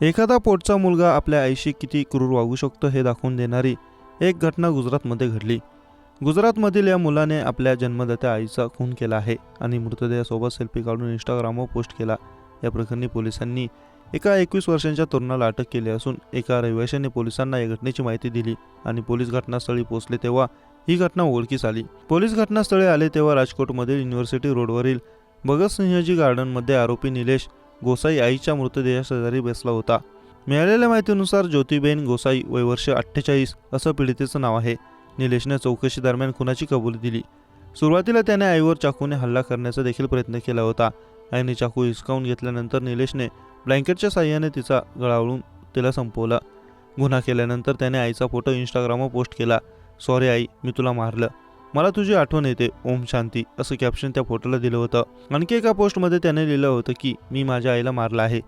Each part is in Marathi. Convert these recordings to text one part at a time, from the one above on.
एखादा पोटचा मुलगा आपल्या आईशी किती क्रूर वागू शकतो हे दाखवून देणारी एक घटना गुजरातमध्ये घडली. गुजरातमधील या मुलाने आपल्या जन्मदात्या आईचा खून केला आहे आणि मृतदेहासोबत सेल्फी काढून इंस्टाग्रामवर पोस्ट केला. या प्रकरणी पोलिसांनी एका एकवीस वर्षांच्या तरुणाला अटक केली असून एका रहिवाशाने पोलिसांना या घटनेची माहिती दिली आणि पोलीस घटनास्थळी पोहोचले तेव्हा ही घटना उघडकीस आली. पोलीस घटनास्थळी आले तेव्हा राजकोटमधील युनिव्हर्सिटी रोडवरील भगतसिंहजी गार्डनमध्ये आरोपी निलेश गोसाई आईच्या मृतदेहाशेजारी बसला होता. मिळालेल्या माहितीनुसार ज्योतिबेन गोसाई वय वर्ष अठ्ठेचाळीस असं पीडितेचं नाव आहे. निलेशने चौकशी दरम्यान खुनाची कबुली दिली. सुरुवातीला त्याने आईवर चाकूने हल्ला करण्याचा देखील प्रयत्न केला होता. आईने चाकू हिसकावून घेतल्यानंतर निलेशने ब्लँकेटच्या साह्याने तिचा गळावळून तिला संपवला. गुन्हा केल्यानंतर त्याने आईचा फोटो इंस्टाग्रामवर पोस्ट केला. सॉरी आई मी तुला मारलं. मला तुझी आठवण येते. ओम शांती. असं कॅप्शन त्या फोटोला दिलं होतं. आणखी एका पोस्टमध्ये त्याने लिहिलं होतं की मी माझ्या आईला मारलं आहे.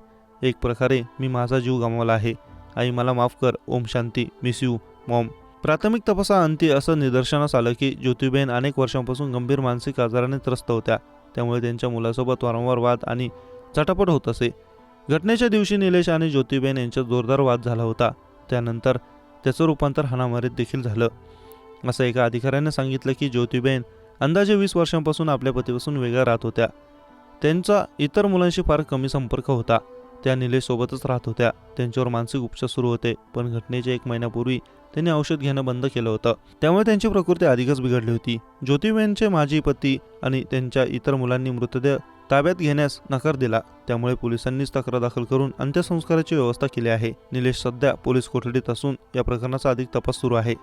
एक प्रकारे मी माझा जीव गमावला आहे. आई मला माफ कर. Om Shanti. Miss you mom प्राथमिक तपासाअंती असं निदर्शनास आलं की ज्योतिबेन अनेक वर्षांपासून गंभीर मानसिक आजाराने त्रस्त होत्या. त्यामुळे त्यांच्या मुलासोबत वारंवार वाद आणि चटापट होत असे. घटनेच्या दिवशी निलेश आणि ज्योतिबेन यांच्यात जोरदार वाद झाला होता. त्यानंतर त्याचं रूपांतर हाणामारीत देखील झालं. असं एका अधिकाऱ्यानं सांगितलं की ज्योतिबेन अंदाजे वीस वर्षांपासून आपल्या पतीपासून वेगळ्या राहत होत्या. त्यांचा इतर मुलांशी फार कमी संपर्क होता. त्या निलेशसोबतच राहत होत्या. त्यांच्यावर मानसिक उपचार सुरू होते पण घटनेच्या एक महिन्यापूर्वी त्यांनी औषध घेणं बंद केलं होतं. त्यामुळे त्यांची प्रकृती अधिकच बिघडली होती. ज्योतिबेनचे माजी पती आणि त्यांच्या इतर मुलांनी मृतदेह ताब्यात घेण्यास नकार दिला. त्यामुळे पोलिसांनीच तक्रार दाखल करून अंत्यसंस्काराची व्यवस्था केली आहे. निलेश सध्या पोलीस कोठडीत असून या प्रकरणाचा अधिक तपास सुरू आहे.